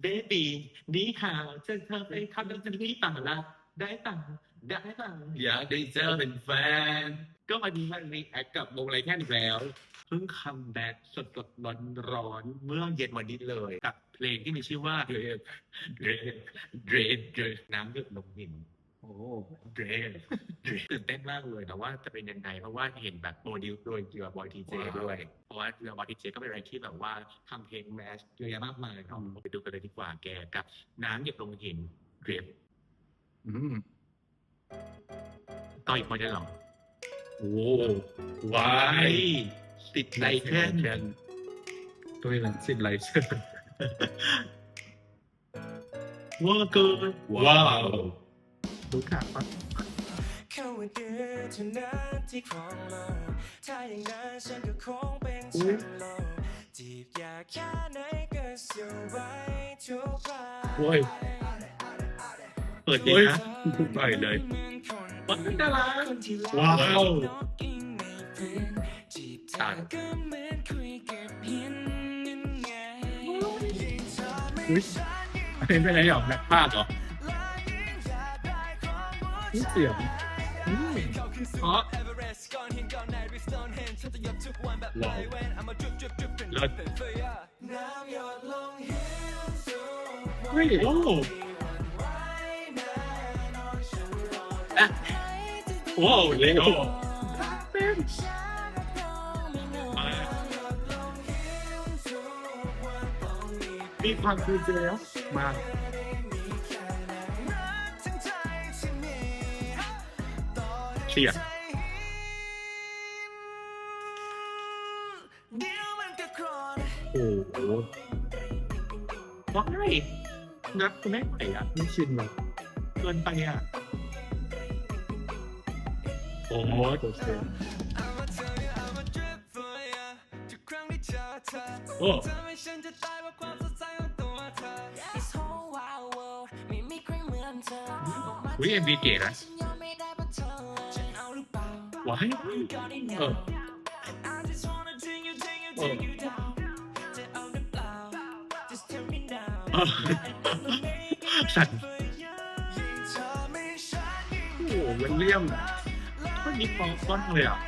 เบบีนี่หาวจะเธอไปทำแล้วจะรีบต่างละได้ต่างได้ต่างอยากได้เจอเป็นแฟน ก็วันนี้มันรีแอคกับวงไรแค่อีกแล้ว เพิ่งคัมแบ็กสดสดร้อนร้อนๆเมื่อเย็นวันนี้เลย กับเพลงที่มีชื่อว่าเดรดเดรดเดรดเดรดน้ำหยดลงหินโอ้ เดรดเดรดตื่นเต้นมากเลยนะว่าจะเป็นยังไง เพราะว่าเห็นแบบโปรดิวซ์โดยเกียร์บอยทีเจด้วย เพราะว่าเกียร์บอยทีเจก็เป็นอะไรที่แบบว่าทำเพลงแมสเยอะแยะมากมายเนาะไปดูกันเลยดีกว่าแกกับ น้ำหยดลงหินเดรดอืมต่ออีกคนได้หรอโอ้วายติดใจแค่นนตัวหลังสิ้นไรเชื่อว่าเกินว้าว ดูขาดปะแค่ว่าเดือนเท่านั้นที่ครองโลกถ้าอย่างนั้นฉันก็คงเป็นแชมป์โลกจีบอยากแค่ไหนก็สู้ไว้ทุกครั้งโอ้ยเปิดดีโอ้ยนะต่อยเลยวันนี้น่ารักคนที่รักว้าวนกอิงไม่เป็นจีบเธอก็เหมือนคุยกับหินนั่นไงยิ่งเธอไม่อุ๊ยฉันยิ่งอันนี้เป็นอะไรหรอแบล็คภาคเหรอ นี่ ใจ เสียง เขาขึ้นสู่ อ๋อ เอเวอเรสต์ก่อนหินก่อนในริสโตนเฮนฉันจะยกทุกวันแบบไลเวนเอามาจุบจุบจุบเป็น เลิศ เป็นเฟียน้ำหยดลงหินสู่วัน เฮ้ย โอ้ ที่หวั่นไหวแน่นอนฉันรอ อ่ะ โอ้เร็ว เป็น มา หยดลงหินสู่วันต้องมี มีความคือเจแล้วมา เสียงใจหินเดี๋ยวมันก็คลอนโอ้โหว้ายนับคุณแม่ไหวอะไม่ชินหรอกเกินไปอะ โอ้โหโอเคเอามาเธอเนี่ยเอามา drip for ya ทุกครั้งที่เจอเธอโอ้ทำให้ฉันจะตายเพราะความสดใสของตัวเธอ This whole wild world ไม่มีใครเหมือนเธอบอกมาอุ๊ย MV เก๋นะ จะเอาหรือเปล่า Just tell me now เออสั่นยิ่งเธอไม่ฉันยิ่งโอ้โหเวนเลียมคนนี้ฟองก้อนเลยอะ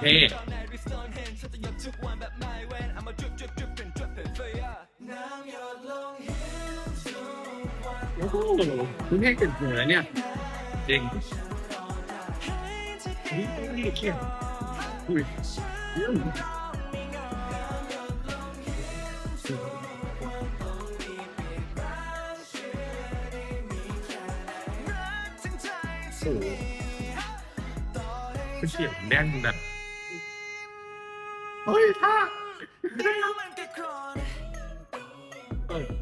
เท่โอ้โหคุณให้เป็นเหนือเนี่ย จริงนี่เขียนอุ้ยโอ้โหคือเสียงแน่นแบบเฮ้ยท่าเออ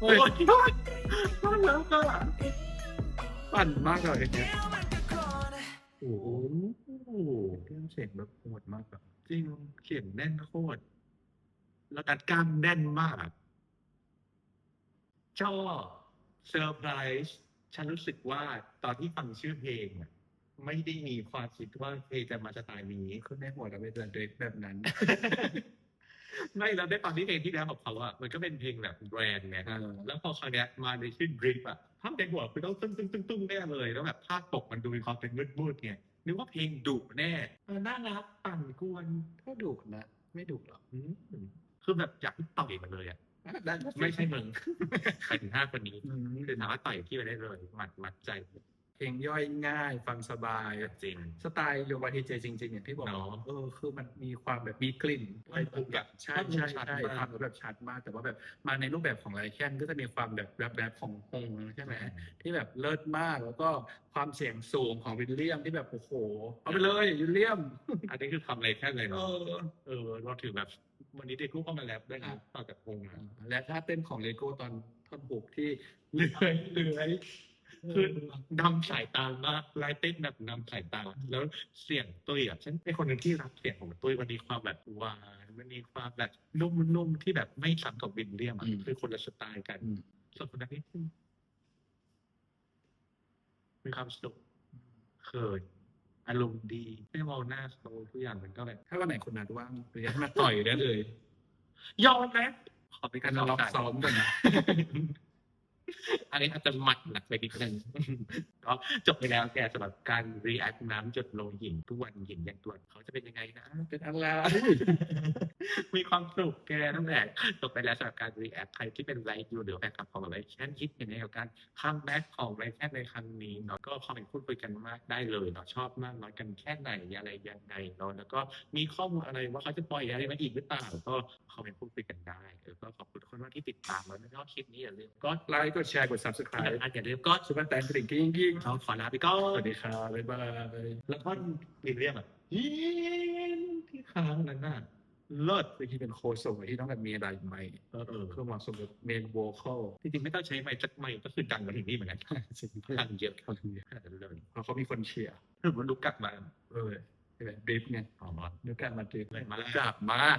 เออเฮ้ยน่ารักอะปั่นมากเลยเนี่ยโอ้โหเรื่องเสียงแบบโหดมากแบบจริงเขียนแน่นโคตร แล้วการกล้ามแน่นมาก ชอบเซอร์ไพรส์ฉันรู้สึกว่าตอนที่ฟังชื่อเพลงอะไม่ได้มีความคิดว่าเพลงจะมาสไตล์นี้คุณในหัวเราเป็นเดรกแบบนั้น ไม่แล้วได้ตอนที่เพลงที่แล้วของเขาอะมันก็เป็นเพลงแบบแบรนด์ไงเออแล้วพอคราวเนี้ยมาในชื่อดริปอะภาพในหัวคือต้องตึ้งตึ้งตึ้งตึ้งแน่เลย แล้วแบบภาพปกมันดูมีความเป็นมืดมืดๆไงนึกว่าเพลงดุแน่เออน่ารักปั่นกวนก็ดุนะไม่ดุหรอกอืมคือแบบอยากต่อยมันเลยอะได้ไม่ใช่มึงใครถึงห้าคนนี้อืมคือสามารถต่อยพี่ไปได้เลยหมัดหมัดใจ เพลงย่อยง่าย ฟังสบาย จริง สไตล์โยบาทีเจจริงๆอย่างที่บอกเนอะเออคือมันมีความแบบมีกลิ่นมันคงแบบใช่ใช่ชัดใช่มากฟังแล้วแบบชัดมาก แต่ว่าแบบมาในรูปแบบของไรแคนก็จะมีความแบบแรปๆของฮงใช่ไหมที่แบบเลิศมากแล้วก็ความเสียงสูงของวิลเลียมที่แบบโอ้โหเอาไปเลยวิลเลียม อันนี้คือทำอะไรแค่เลยเอเนาะอเออเราถือแบบ วันนี้เด็กกู้เข้ามาแรปด้วยนะต่อจากวงนะ และท่าเต้นของเลโก้ตอนท่อนบุกที่เลื้อยเลื้อย คือนำสายตามากลายเต้นแบบนำสายตา แล้วเสียงตุ้ยอะฉันเป็นคนหนึ่งที่รักเสียงของตุ้ยมันมีความแบบหวานมันมีความแบบนุ่มๆที่แบบไม่ซ้ำกับวินเลียมอะคือคนละสไตล์กันอืมส่วนคนนั้นนี่มีความสุขเคยอารมณ์ดีไม่มองหน้าเขาทุกอย่างมันก็แบบถ้าวันไหนคนนัดว่างหรือให้มาต่อยได้เลยยอมไหมขอเป็นกัการนลล็ออกกซ้อมกันนะ อันนี้อาจจะหมัดหนักไปนิดนึงก็จบไปแล้วแกสำหรับการ react น้ำหยดโลหินทุกวันหินอย่างตัวเขาจะเป็นยังไงนะเป็นอะไรมีความสุขแกนั่นแหละจบไปแล้วสำหรับการ react ใครที่เป็นไลฟ์อยูหรือแฟนคลับของไลฟ์แคนคิดยังไงกับการคัมแบ็กของไลฟ์แคนในครั้งนี้เนาะก็คอมเมนต์พูดคุยกันมากได้เลยเนาะชอบมากน้อยกันแค่ไหนอะไรยังไงเนาะแล้วก็มีข้อมูลอะไรว่าเขาจะปล่อยอะไรมาอีกหรือเปล่าก็คอมเมนต์พูดคุยกันได้เออก็ขอบคุณคนมากที่ติดตามแล้วก็คลิปนี้อย่าลืมก็ไลค์กดแชร์กด ที่ subscribe สำคัญอย่าลืมก็ซุปเปอร์แตงกระดิ่งกิ้งกิ้งเราขอลาไปก่อสวันสดีครับบ๊ายบายแล้วก็มีเรื่องแบบยินที่ค้างนั้นน่ะเลิศที่เป็นโคโซที่ต้องแบบมีอะไรใหม่เออเออเพื่อเหมาะสมกับเมนโวคอลจริงๆไม่ต้องใช้ไม้จักไม้ก็คือดังมาถึงนี่เหมือนกันพลังเยอะขนาดนั้นเลยเพราะเขามีคนเชียร์หรือว่าลุกกลับมาเออแบบดริฟต์ไงอ๋อนึกการมาดริฟต์เลยมาจับมาก